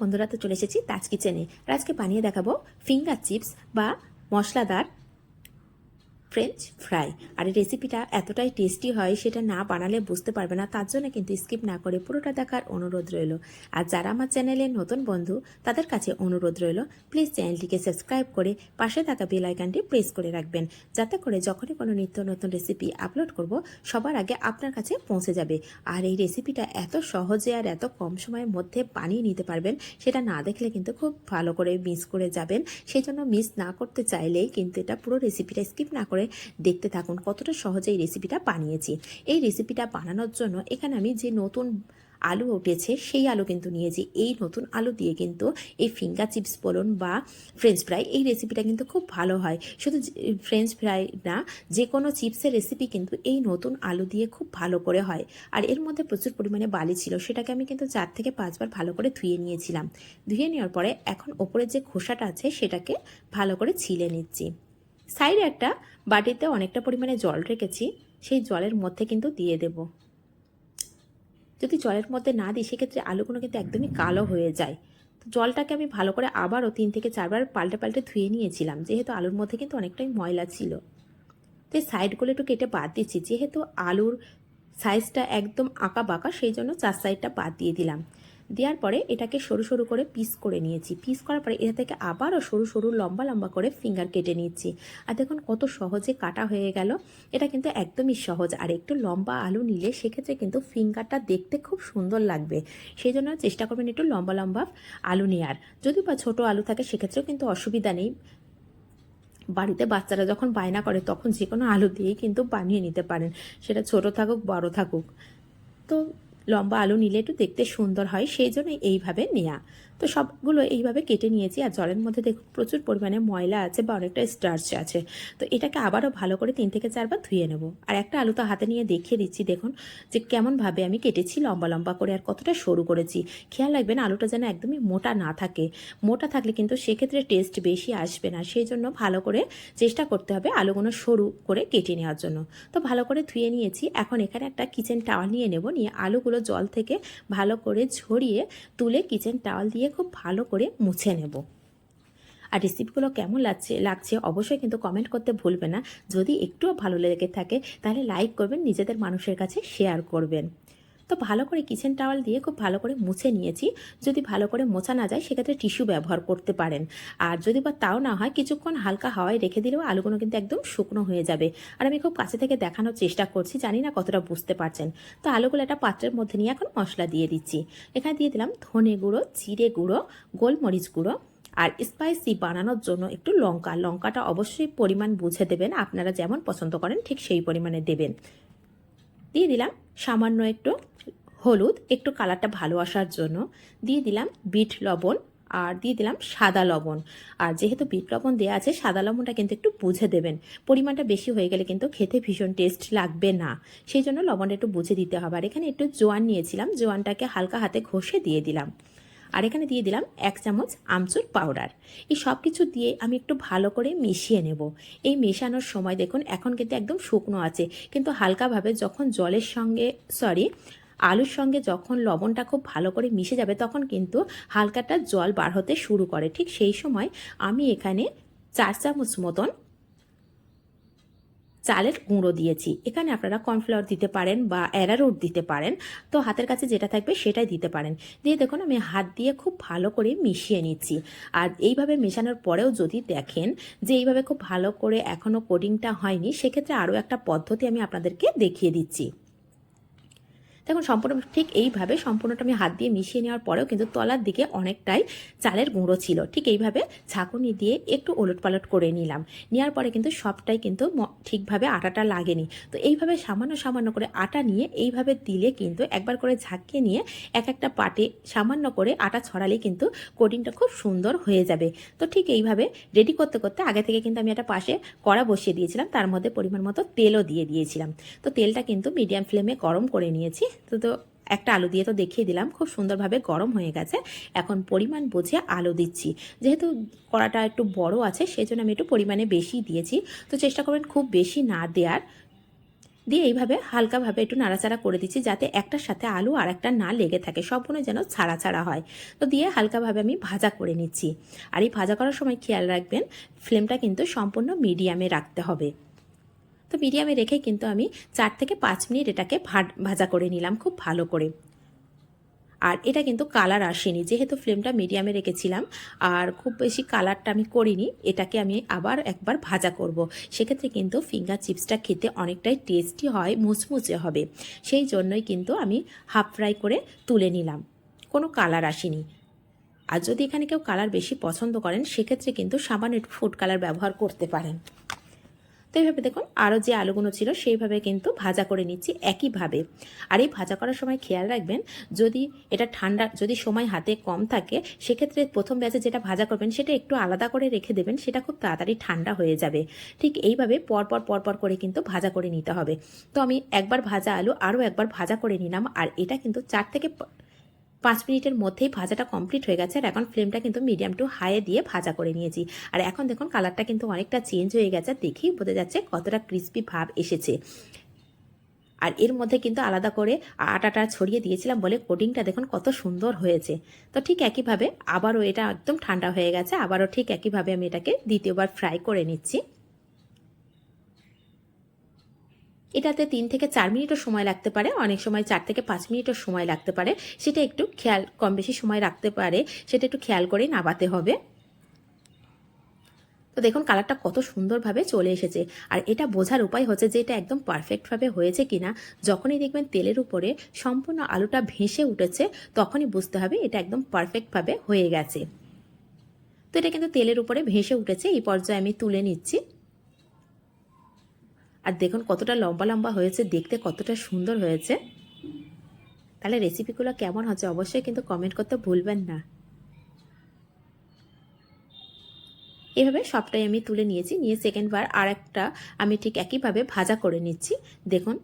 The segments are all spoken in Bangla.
বন্ধুরা তো চলে এসেছি তাজ কিচেনে আজকে বানিয়ে দেখাবো ফিঙ্গার চিপস বা মশলাদার ফ্রেঞ্চ ফ্রাই আর এই রেসিপিটা এতটাই টেস্টি হয়, সেটা না বানালে বুঝতে পারবে না, তার জন্য কিন্তু স্কিপ না করে পুরোটা দেখার অনুরোধ রইল। আর যারা আমার চ্যানেলে নতুন বন্ধু, তাদের কাছে অনুরোধ রইল প্লিজ চ্যানেলটিকে সাবস্ক্রাইব করে পাশে থাকা বেল আইকনটি প্রেস করে রাখবেন, যাতে করে যখনই কোনো নিত্য নতুন রেসিপি আপলোড করব, সবার আগে আপনার কাছে পৌঁছে যাবে। আর এই রেসিপিটা এত সহজে আর এত কম সময়ের মধ্যে বানিয়ে নিতে পারবেন, সেটা না দেখলে কিন্তু খুব ভালো করে মিস করে যাবেন। সেই জন্য মিস না করতে চাইলেই কিন্তু এটা পুরো রেসিপিটা স্কিপ না করে দেখতে থাকুন কতটা সহজে এই রেসিপিটা বানিয়েছি। এই রেসিপিটা বানানোর জন্য এখানে আমি যে নতুন আলু উঠেছে, সেই আলু কিন্তু নিয়েছি। এই নতুন আলু দিয়ে কিন্তু এই ফিঙ্গার চিপস বলুন বা ফ্রেঞ্চ ফ্রাই এই রেসিপিটা কিন্তু খুব ভালো হয়। শুধু ফ্রেঞ্চ ফ্রাই না যে কোনো চিপসের রেসিপি কিন্তু এই নতুন আলু দিয়ে খুব ভালো করে হয়। আর এর মধ্যে প্রচুর পরিমাণে বালি ছিল, সেটাকে আমি কিন্তু চার থেকে পাঁচবার ভালো করে ধুয়ে নিয়েছিলাম। ধুয়ে নেওয়ার পরে এখন ওপরের যে খোসাটা আছে, সেটাকে ভালো করে ছিলে নিচ্ছি। সাইডে একটা বাটিতে অনেকটা পরিমাণে জল রেখেছি, সেই জলের মধ্যে কিন্তু দিয়ে দেব। যদি জলের মধ্যে না দিই, সেক্ষেত্রে আলুগুলো কিন্তু একদমই কালো হয়ে যায়। তো জলটাকে আমি ভালো করে আবারও তিন থেকে চারবার পাল্টে পাল্টে ধুয়ে নিয়েছিলাম, যেহেতু আলুর মধ্যে কিন্তু অনেকটাই ময়লা ছিল। তো এই সাইডগুলো একটু কেটে বাদ দিচ্ছি, যেহেতু আলুর সাইজটা একদম আঁকা বাঁকা, সেই জন্য চার সাইডটা বাদ দিয়ে দিলাম। দেওয়ার পরে এটাকে সরু সরু করে পিস করে নিয়েছি। পিস করার পরে এটা থেকে আবারও সরু সরু লম্বা লম্বা করে ফিঙ্গার কেটে নিচ্ছি। আর দেখুন কত সহজে কাটা হয়ে গেল। এটা কিন্তু একদমই সহজ। আর একটু লম্বা আলু নিলে সেক্ষেত্রে কিন্তু ফিঙ্গারটা দেখতে খুব সুন্দর লাগবে। সেই জন্য চেষ্টা করবেন একটু লম্বা লম্বা আলু নেওয়ার যদি বা ছোটো আলু থাকে সেক্ষেত্রেও কিন্তু অসুবিধা নেই। বাড়িতে বাচ্চারা যখন বায়না করে তখন যে কোনো আলু দিয়েই কিন্তু বানিয়ে নিতে পারেন। সেটা ছোট থাকুক, বড় থাকুক। তো লম্বা আলু নিলে একটু দেখতে সুন্দর হয়, সেই জন্য এইভাবে নেওয়া তো সবগুলো এইভাবে কেটে নিয়েছি, আর জলের মধ্যে দেখুন প্রচুর পরিমাণে ময়লা আছে বা অনেকটা স্টার্চ আছে। তো এটাকে আবারও ভালো করে তিন থেকে চারবার ধুয়ে নেব। আর একটা আলু তো হাতে নিয়ে দেখিয়ে দিচ্ছি, দেখুন যে কেমনভাবে আমি কেটেছি, লম্বা লম্বা করে আর কতটা সরু করেছি। খেয়াল রাখবেন আলুটা যেন একদমই মোটা না থাকে। মোটা থাকলে কিন্তু সেক্ষেত্রে টেস্ট বেশি আসবে না, সেই জন্য ভালো করে চেষ্টা করতে হবে আলুগুলো সরু করে কেটে নেওয়ার জন্য। তো ভালো করে ধুয়ে নিয়েছি, এখন এখানে একটা কিচেন টাওয়াল নিয়ে নেব, নিয়ে আলুগুলো জল থেকে ভালো করে ঝরিয়ে তুলে কিচেন টাওয়াল দিয়ে খুব ভালো করে মুছে নেব। আর রেসিপিগুলো কেমন লাগছে লাগছে অবশ্যই কিন্তু কমেন্ট করতে ভুলবে না। যদি একটুও ভালো লেগে থাকে, তাহলে লাইক করবেন, নিজেদের মানুষের কাছে শেয়ার করবেন। তো ভালো করে কিচেন টাওয়াল দিয়ে খুব ভালো করে মুছে নিয়েছি। যদি ভালো করে মোছা না যায়, সেক্ষেত্রে টিস্যু ব্যবহার করতে পারেন। আর যদি বা তাও না হয়, কিছুক্ষণ হালকা হাওয়ায় রেখে দিলেও আলুগুলো কিন্তু একদম শুকনো হয়ে যাবে। আর আমি খুব কাছে থেকে দেখানোর চেষ্টা করছি, জানি না কতটা বুঝতে পারছেন। তো আলুগুলো একটা পাত্রের মধ্যে নিয়ে এখন মশলা দিয়ে দিচ্ছি। এখানে দিয়ে দিলাম ধনে গুঁড়ো, জিরে গুঁড়ো, গোলমরিচ গুঁড়ো আর স্পাইসি বানানোর জন্য একটু লঙ্কা। লঙ্কাটা অবশ্যই পরিমাণ বুঝে দেবেন, আপনারা যেমন পছন্দ করেন ঠিক সেই পরিমাণে দেবেন। দিয়ে দিলাম সামান্য একটু হলুদ, একটু কালারটা ভালো আসার জন্য দিয়ে দিলাম বিট লবণ আর দিয়ে দিলাম সাদা লবণ। আর যেহেতু বিট লবণ দেওয়া আছে, সাদা লবণটা কিন্তু একটু বুঝে দেবেন। পরিমাণটা বেশি হয়ে গেলে কিন্তু খেতে ভীষণ টেস্ট লাগবে না। সেই জন্য লবণটা একটু বুঝে দিতে হবে। আর এখানে একটু জোয়ান নিয়েছিলাম, জোয়ানটাকে হালকা হাতে ঘষে দিয়ে দিলাম। আর এখানে দিয়ে দিলাম এক চামচ আমচুর পাউডার। এই সব কিছু দিয়ে আমি একটু ভালো করে মিশিয়ে নেব। এই মেশানোর সময় দেখুন, এখন কিন্তু একদম শুকনো আছে। কিন্তু হালকাভাবে যখন জলের সঙ্গে সরি আলুর সঙ্গে যখন লবণটা খুব ভালো করে মিশে যাবে, তখন কিন্তু হালকাটা জল বার হতে শুরু করে। ঠিক সেই সময় আমি এখানে চার চামচ মতন চালের গুঁড়ো দিয়েছি। এখানে আপনারা কর্নফ্লাওয়ার দিতে পারেন বা অ্যারারুট দিতে পারেন। তো হাতের কাছে যেটা থাকবে সেটাই দিতে পারেন। দিয়ে দেখুন, আমি হাত দিয়ে খুব ভালো করে মিশিয়ে নিচ্ছি। আর এইভাবে মেশানোর পরেও যদি দেখেন যে এইভাবে খুব ভালো করে এখনও কোডিংটা হয়নি, সেক্ষেত্রে আরও একটা পদ্ধতি আমি আপনাদেরকে দেখিয়ে দিচ্ছি। দেখুন, সম্পূর্ণ ঠিক এইভাবে সম্পূর্ণটা আমি হাত দিয়ে মিশিয়ে নেওয়ার পরেও কিন্তু তলার দিকে অনেকটাই চালের গুঁড়ো ছিল। ঠিক এইভাবে ঝাঁকুনি দিয়ে একটু ওলট পালট করে নিলাম। নেওয়ার পরে কিন্তু সবটাই কিন্তু ঠিকভাবে আটাটা লাগেনি। তো এইভাবে সামান্য সামান্য করে আটা নিয়ে এইভাবে দিলে কিন্তু একবার করে ঝাঁকিয়ে নিয়ে এক একটা পাটে সামান্য করে আটা ছড়ালে কিন্তু কোডিংটা খুব সুন্দর হয়ে যাবে। তো ঠিক এইভাবে রেডি করতে করতে আগে থেকে কিন্তু আমি একটা পাশে কড়া বসিয়ে দিয়েছিলাম। তার মধ্যে পরিমাণ মতো তেলও দিয়ে দিয়েছিলাম। তো তেলটা কিন্তু মিডিয়াম ফ্লেমে গরম করে নিয়েছি। তো তো একটা আলু দিয়ে তো দেখিয়ে দিলাম, খুব সুন্দরভাবে গরম হয়ে গেছে। এখন পরিমাণ বুঝে আলু দিচ্ছি। যেহেতু কড়াটা একটু বড় আছে সেই জন্য আমি একটু পরিমাণে বেশি দিয়েছি। তো চেষ্টা করবেন খুব বেশি না দেওয়ার। দিয়ে এইভাবে হালকাভাবে একটু নাড়াচাড়া করে দিচ্ছি, যাতে একটার সাথে আলু আর একটা না লেগে থাকে, সম্পূর্ণ যেন ছাড়া ছাড়া হয়। তো দিয়ে হালকাভাবে আমি ভাজা করে নিচ্ছি। আর এই ভাজা করার সময় খেয়াল রাখবেন, ফ্লেমটা কিন্তু সম্পূর্ণ মিডিয়ামে রাখতে হবে। তো মিডিয়ামে রেখে কিন্তু আমি চার থেকে পাঁচ মিনিট এটাকে ভাজা করে নিলাম খুব ভালো করে। আর এটা কিন্তু কালার আসেনি। যেহেতু ফ্লেমটা মিডিয়ামে রেখেছিলাম, আর খুব বেশি কালারটা আমি করিনি, এটাকে আমি আবার একবার ভাজা করব। সেক্ষেত্রে কিন্তু ফিঙ্গার চিপসটা খেতে অনেকটাই টেস্টি হয়, মুচমুচে হবে। সেই জন্যই কিন্তু আমি হাফ ফ্রাই করে তুলে নিলাম। কোনো কালার আসেনি। আর যদি এখানে কেউ কালার বেশি পছন্দ করেন, সেক্ষেত্রে কিন্তু সামান্য ফুড কালার ব্যবহার করতে পারেন। তো এইভাবে দেখুন আরও যে আলুগুলো ছিল সেইভাবে কিন্তু ভাজা করে নিচ্ছি একইভাবে। আর এই ভাজা করার সময় খেয়াল রাখবেন, যদি এটা ঠান্ডা, যদি সময় হাতে কম থাকে, সেক্ষেত্রে প্রথম ব্যাচে যেটা ভাজা করবেন সেটা একটু আলাদা করে রেখে দেবেন, সেটা খুব তাড়াতাড়ি ঠান্ডা হয়ে যাবে। ঠিক এইভাবে পরপর পরপর করে কিন্তু ভাজা করে নিতে হবে। তো আমি একবার ভাজা আলু আরও একবার ভাজা করে নিলাম, আর এটা কিন্তু চার থেকে পাঁচ মিনিটের মধ্যেই ভাজাটা কমপ্লিট হয়ে গেছে। আর এখন ফ্লেমটা কিন্তু মিডিয়াম টু হাইয়ে দিয়ে ভাজা করে নিয়েছি। আর এখন দেখুন কালারটা কিন্তু অনেকটা চেঞ্জ হয়ে গেছে। দেখেই বোঝা যাচ্ছে কতটা ক্রিস্পি ভাব এসেছে। আর এর মধ্যে কিন্তু আলাদা করে আটাটা ছড়িয়ে দিয়েছিলাম বলে কোডিংটা দেখুন কত সুন্দর হয়েছে। তো ঠিক একইভাবে আবারও এটা একদম ঠান্ডা হয়ে গেছে। আবারও ঠিক একইভাবে আমি এটাকে দ্বিতীয়বার ফ্রাই করে নিচ্ছি। এটাতে তিন থেকে চার মিনিটও সময় লাগতে পারে, অনেক সময় চার থেকে পাঁচ মিনিটও সময় লাগতে পারে। সেটা একটু খেয়াল, কম বেশি সময় রাখতে পারে, সেটা একটু খেয়াল করে নাবাতে হবে। তো দেখুন, কালারটা কত সুন্দরভাবে চলে এসেছে। আর এটা বোঝার উপায় হচ্ছে যে এটা একদম পারফেক্টভাবে হয়েছে কিনা। যখনই দেখবেন তেলের উপরে সম্পূর্ণ আলুটা ভেসে উঠেছে, তখনই বুঝতে হবে এটা একদম পারফেক্টভাবে হয়ে গেছে। তো এটা কিন্তু তেলের উপরে ভেসে উঠেছে, এই পর্যায়ে আমি তুলে নিচ্ছি। আর দেখুন কতটা লম্বা লম্বা হয়েছে, দেখতে কতটা সুন্দর হয়েছে। তাহলে রেসিপিগুলো কেমন হচ্ছে অবশ্যই কিন্তু কমেন্ট করতে ভুলবেন না। এভাবে সবটাই আমি তুলে নিয়েছি, নিয়ে সেকেন্ডবার আর একটা আমি ঠিক একইভাবে ভাজা করে নিচ্ছি। দেখুন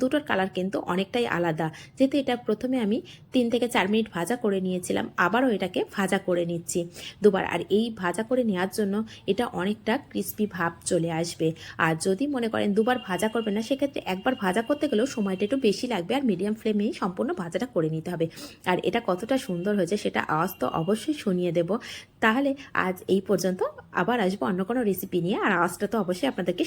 দুটোর কালার কিন্তু অনেকটাই আলাদা। যেহেতু এটা প্রথমে আমি তিন থেকে চার মিনিট ভাজা করে নিয়েছিলাম, আবারও এটাকে ভাজা করে নিচ্ছি দুবার। আর এই ভাজা করে নেওয়ার জন্য এটা অনেকটা ক্রিস্পি ভাব চলে আসবে। আর যদি মনে করেন দুবার ভাজা করবেন না, সেক্ষেত্রে একবার ভাজা করতে গেলেও সময়টা একটু বেশি লাগবে আর মিডিয়াম ফ্লেমেই সম্পূর্ণ ভাজাটা করে নিতে হবে। আর এটা কতটা সুন্দর হয়েছে সেটা আওয়াজ তো অবশ্যই শুনিয়ে দেব। তাহলে আজ এই পর্যন্ত আবার আসব অন্য কোনো রেসিপি নিয়ে, আর আওয়াজটা তো অবশ্যই আপনাদেরকে